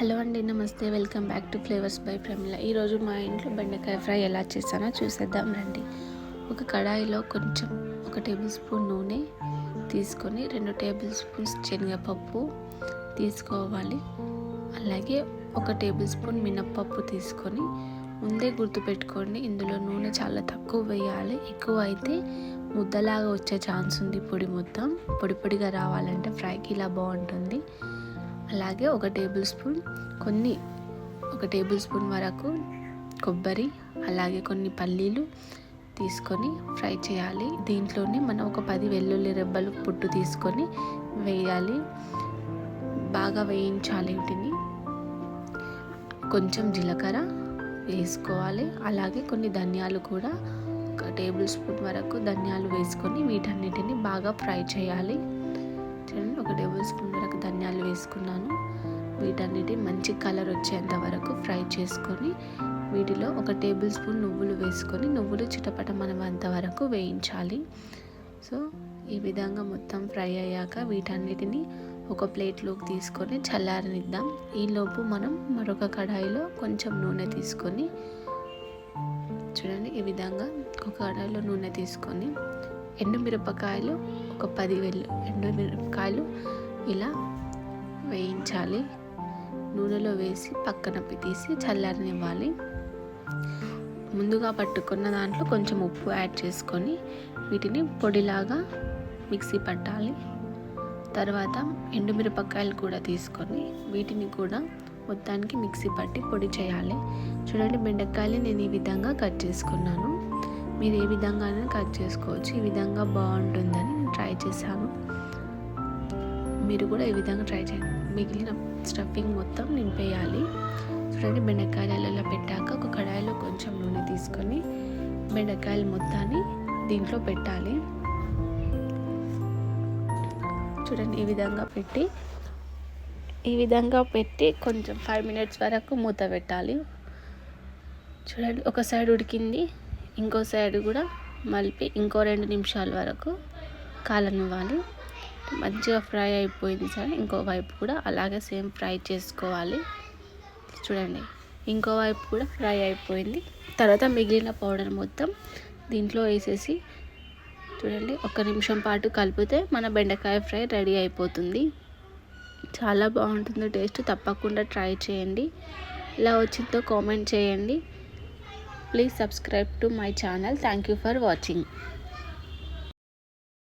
Hello అండి నమస్తే. Welcome back to flavours by Pramila ఈరోజు మా ఇంట్లో బెండకాయ ఫ్రై ఎలా చేస్తానో చూసేద్దాం రండి. ఒక కడాయిలో కొంచెం ఒక టేబుల్ స్పూన్ నూనె తీసుకొని రెండు టేబుల్ స్పూన్స్ శనగపప్పు తీసుకోవాలి. అలాగే ఒక టేబుల్ స్పూన్ మినప్పప్పు తీసుకొని ముందే గుర్తుపెట్టుకోండి ఇందులో నూనె చాలా తక్కువ వేయాలి. ఎక్కువ అయితే ముద్దలాగా వచ్చే ఛాన్స్ ఉంది పొడి మొత్తం. పొడి పొడిగా రావాలంటే ఫ్రైకి ఇలా బాగుంటుంది. అలాగే ఒక టేబుల్ స్పూన్ కొన్ని ఒక టేబుల్ స్పూన్ వరకు కొబ్బరి అలాగే కొన్ని పల్లీలు తీసుకొని ఫ్రై చేయాలి. దీంట్లోనే మనం ఒక పది వెల్లుల్లి రెబ్బలు పుట్టు తీసుకొని వేయాలి. బాగా వేయించాలి వీటిని. కొంచెం జీలకర్ర వేసుకోవాలి. అలాగే కొన్ని ధనియాలు కూడా ఒక టేబుల్ స్పూన్ వరకు ధనియాలు వేసుకొని వీటన్నిటిని బాగా ఫ్రై చేయాలి. చూడండి ఒక టేబుల్ స్పూన్ వరకు ధనియాలు వేసుకున్నాను. వీటన్నిటి మంచి కలర్ వచ్చేంత వరకు ఫ్రై చేసుకొని వీటిలో ఒక టేబుల్ స్పూన్ నువ్వులు వేసుకొని నువ్వులు చిటపటమనేంత వరకు వేయించాలి. సో ఈ విధంగా మొత్తం ఫ్రై అయ్యాక వీటన్నిటిని ఒక ప్లేట్లోకి తీసుకొని చల్లారనిద్దాం. ఈలోపు మనం మరొక కడాయిలో కొంచెం నూనె తీసుకొని చూడండి ఈ విధంగా ఒక కడాయిలో నూనె తీసుకొని ఎండుమిరపకాయలు ఒక పది వెల్లు ఎండుమిరపకాయలు ఇలా వేయించాలి. నూనెలో వేసి పక్కన తీసి చల్లారనివ్వాలి. ముందుగా పట్టుకున్న దాంట్లో కొంచెం ఉప్పు యాడ్ చేసుకొని వీటిని పొడిలాగా మిక్సీ పట్టాలి. తర్వాత ఎండుమిరపకాయలు కూడా తీసుకొని వీటిని కూడా మొత్తానికి మిక్సీ పట్టి పొడి చేయాలి. చూడండి బెండకాయలు నేను ఈ విధంగా కట్ చేసుకున్నాను. మీరు ఏ విధంగానే కట్ చేసుకోవచ్చు. ఈ విధంగా బాగుంటుందని చేశాను. మీరు కూడా ఈ విధంగా ట్రై చేయండి. మిగిలిన స్టఫింగ్ మొత్తం నింపేయాలి. చూడండి బెండకాయలలో అలా పెట్టాక ఒక కడాయిలో కొంచెం నూనె తీసుకొని బెండకాయలు మొత్తాన్ని దీంట్లో పెట్టాలి. చూడండి ఈ విధంగా పెట్టి ఈ విధంగా పెట్టి కొంచెం ఫైవ్ మినిట్స్ వరకు మూత పెట్టాలి. చూడండి ఒక సైడ్ ఉడికింది. ఇంకో సైడ్ కూడా మలిపి ఇంకో రెండు నిమిషాల వరకు కాలనివ్వాలి. మంచిగా ఫ్రై అయిపోయింది సార్ ఇంకో వైపు కూడా అలాగే సేమ్ ఫ్రై చేసుకోవాలి. చూడండి ఇంకో వైపు కూడా ఫ్రై అయిపోయింది. తర్వాత మిగిలిన పౌడర్ మొత్తం దీంట్లో వేసేసి చూడండి ఒక నిమిషం పాటు కలిపితే మన బెండకాయ ఫ్రై రెడీ అయిపోతుంది. చాలా బాగుంటుంది టేస్ట్ తప్పకుండా ట్రై చేయండి. ఇలా వచ్చిందో కామెంట్ చేయండి. Please subscribe to my channel. Thank you for watching.